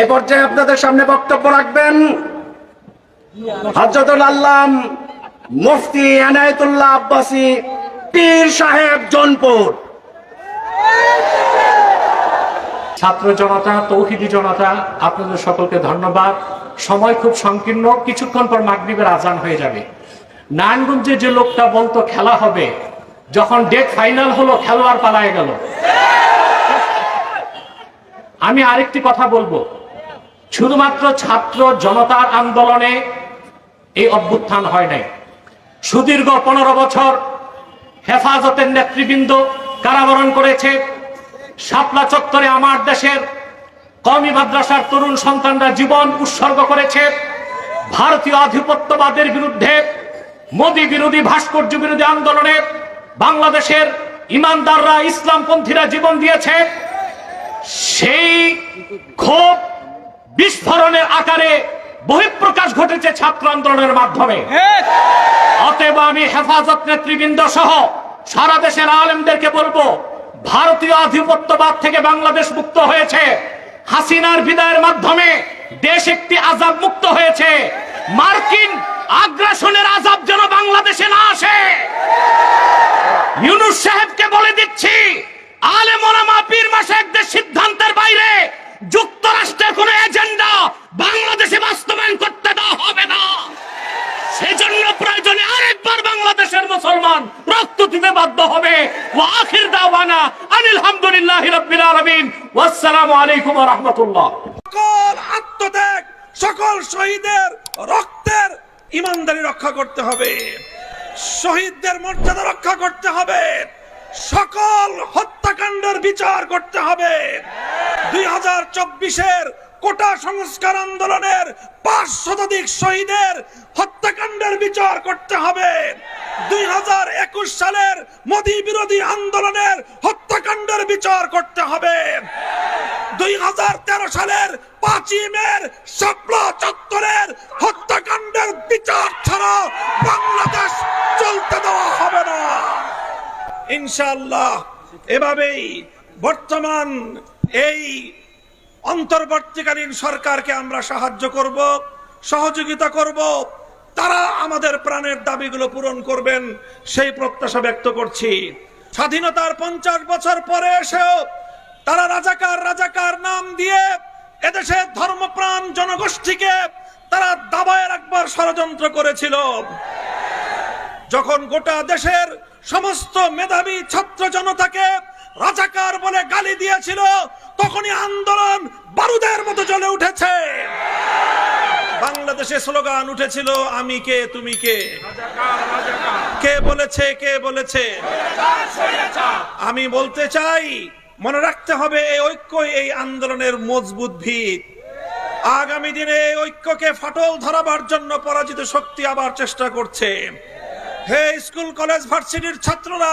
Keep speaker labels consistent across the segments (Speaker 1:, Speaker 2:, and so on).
Speaker 1: এ পর্যায়ে আপনাদের সামনে বক্তব্য রাখবেন হজরতুল আল্লাম মুফতি এনায়তুল্লাহ আব্বাসী পীর সাহেব জনপুর।
Speaker 2: ছাত্র জনতা, তৌহিদি জনতা, আপনাদের সকলকে ধন্যবাদ। সময় খুব সংকীর্ণ, কিছুক্ষণ পর মাগরিবের আজান হয়ে যাবে। নারায়ণগঞ্জে যে লোকটা বলতো খেলা হবে, যখন ডেট ফাইনাল হলো, খেলোয়াড় পালায় গেল। আমি আরেকটি কথা বলব। শুধুমাত্র ছাত্র জনতার আন্দোলনে এই অভ্যুত্থান হয় নাই। সুদীর্ঘ পনেরো বছর হেফাজতের নেতৃবৃন্দ কারাবরণ করেছে। শাপলা চত্বরে আমার দেশের কমি মাদ্রাসার তরুণ সন্তানরা জীবন উৎসর্গ করেছে। ভারতীয় আধিপত্যবাদের বিরুদ্ধে, মোদী বিরোধী, ভাস্কর্য বিরোধী আন্দোলনে বাংলাদেশের ইমানদাররা, ইসলামপন্থীরা জীবন দিয়েছে। সেই ক্ষোভ বিস্ফোরণের আকারে বহিঃপ্রকাশ ঘটেছে ছাত্র আন্দোলনের মাধ্যমে। অতএব আমি হেফাজত নেতৃবৃন্দ সহ সারা দেশের আলেমদেরকে বলব ভারতীয় আধিপত্যবাদ থেকে বাংলাদেশ মুক্ত হয়েছে। হাসিনার বিদায়ের মাধ্যমে দেশ একটি আজাব মুক্ত হয়েছে। মার্কিন আগ্রাসনের আজাব যেন বাংলাদেশে না আসে। ইউনুস সাহেবকে বলে দিচ্ছি আলে মোলামা পীর একদের সিদ্ধান্তের বাইরে যুক্তরাষ্ট্রের কোন এজেন্ডা বাংলাদেশে বাস্তবায়ন করতে দেওয়া হবে না সেজন্য প্রয়োজনে আরেকবার বাংলাদেশের মুসলমান রক্ত দিতে বাধ্য হবে ওয়া আখির
Speaker 3: সকল আত্মত্যাগ রক্তের ইমানদারি রক্ষা করতে হবে। শহীদদের মর্যাদা রক্ষা করতে হবে। সকল হত্যাকাণ্ডের বিচার করতে হবে। দুই হাজার চব্বিশের কোটা সংস্কার আন্দোলনের পাঁচ শতাধিক শহীদের হত্যাকাণ্ডের বিচার করতে হবে। দুই হাজার একুশ সালের মোদী বিরোধী আন্দোলনের হত্যাকাণ্ডের বিচার করতে হবে। দুই হাজার তেরো সালের পাঁচই মের শাপলা চত্বরের হত্যাকাণ্ডের বিচার ছাড়া বাংলাদেশ চলতে দেওয়া হবে না। ইনশাল্লাহ এভাবেই বর্তমান এই অন্তর্বর্তীকালীন সরকারকে আমরা সাহায্য করব, সহযোগিতা করব। তারা আমাদের প্রাণের দাবিগুলো পূরণ করবেন, সেই প্রত্যাশা ব্যক্ত করছি। স্বাধীনতার পঞ্চাশ বছর পরে এসেও তারা রাজাকার রাজাকার নাম দিয়ে এদেশের ধর্মপ্রাণ জনগোষ্ঠীকে তারা দাবায় রাখবার ষড়যন্ত্র করেছিল। যখন গোটা দেশের সমস্ত মেধাবী ছাত্র জনতাকে রাজাকার বলে গালি দিয়েছিল, তখনই আন্দোলন বারুদের মতো জ্বলে উঠেছে। বাংলাদেশে স্লোগান উঠেছিল, আমি কে, তুমি কে? কে বলেছে কে বলেছে? আমি বলতে চাই, মনে রাখতে হবে, এই ঐক্যই এই আন্দোলনের মজবুত ভিত। আগামী দিনে এই ঐক্যকে ফাটল ধরাবার জন্য পরাজিত শক্তি আবার চেষ্টা করছে। হে স্কুল, কলেজ, ভার্সিটির ছাত্ররা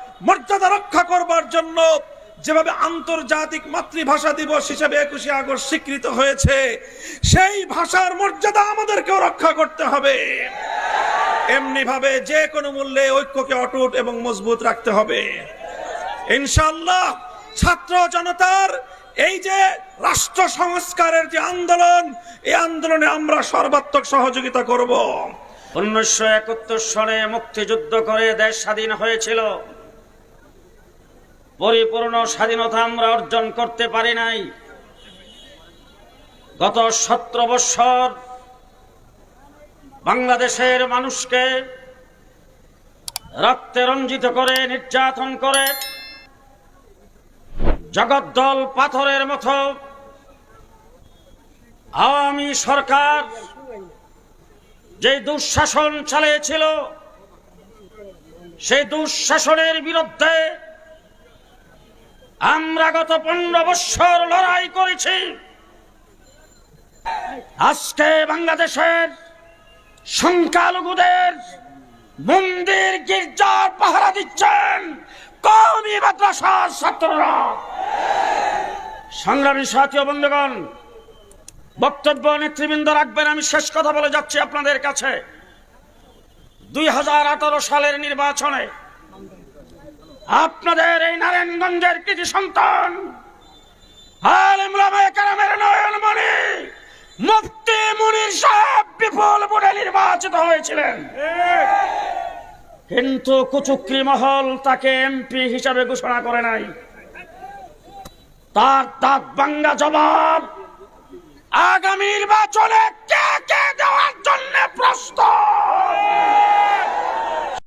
Speaker 3: মর্যাদা রক্ষা করবার জন্য যেভাবে আন্তর্জাতিক মাতৃভাষা দিবস হিসেবে একুশে আগস্ট স্বীকৃত হয়েছে, সেই ভাষার মর্যাদা আমাদেরকেও রক্ষা করতে হবে। এমনি ভাবে যে কোনো মূল্যে ঐক্যকে অটুট এবং মজবুত রাখতে হবে। ইনশাল্লাহ ছাত্র জনতার এই যে রাষ্ট্র সংস্কারের যে আন্দোলন, এই আন্দোলনে আমরা সর্বাত্মক সহযোগিতা করব।
Speaker 4: উনিশশো একাত্তর সালে মুক্তিযুদ্ধ করে দেশ স্বাধীন হয়েছিল। পরিপূর্ণ স্বাধীনতা আমরা অর্জন করতে পারি নাই। গত সতেরো বৎসর বাংলাদেশের মানুষকে রক্তে রঞ্জিত করে, নির্যাতন করে, জগদ্দল পাথরের মতো আওয়ামী সরকার যে দুঃশাসন চালিয়েছিল, সেই দুঃশাসনের বিরুদ্ধে আমরা গত পনেরো বৎসর লড়াই করেছি। আজকে বাংলাদেশের সংখ্যালঘুদের মন্দির গির্জার পাহারা দিচ্ছেন কওমি মাদ্রাসার ছাত্ররা। সংগ্রামী সাথী বন্ধুগণ, বক্তব্য নেতৃবৃন্দ রাখবেন, আমি শেষ কথা বলে যাচ্ছি আপনাদের কাছে। দুই হাজার আঠারো সালের নির্বাচনে আপনাদের এই নারায়ণগঞ্জের কিছু সন্তান কারামের নয়নমণি নির্বাচিত হয়েছিলেন। কিন্তু মহল তাকে এমপি হিসাবে ঘোষণা করে নাই। তার দাঁত বাঙ্গা জবাব, আগামী নির্বাচনে কে কে দেওয়ার জন্য প্রস্তুত?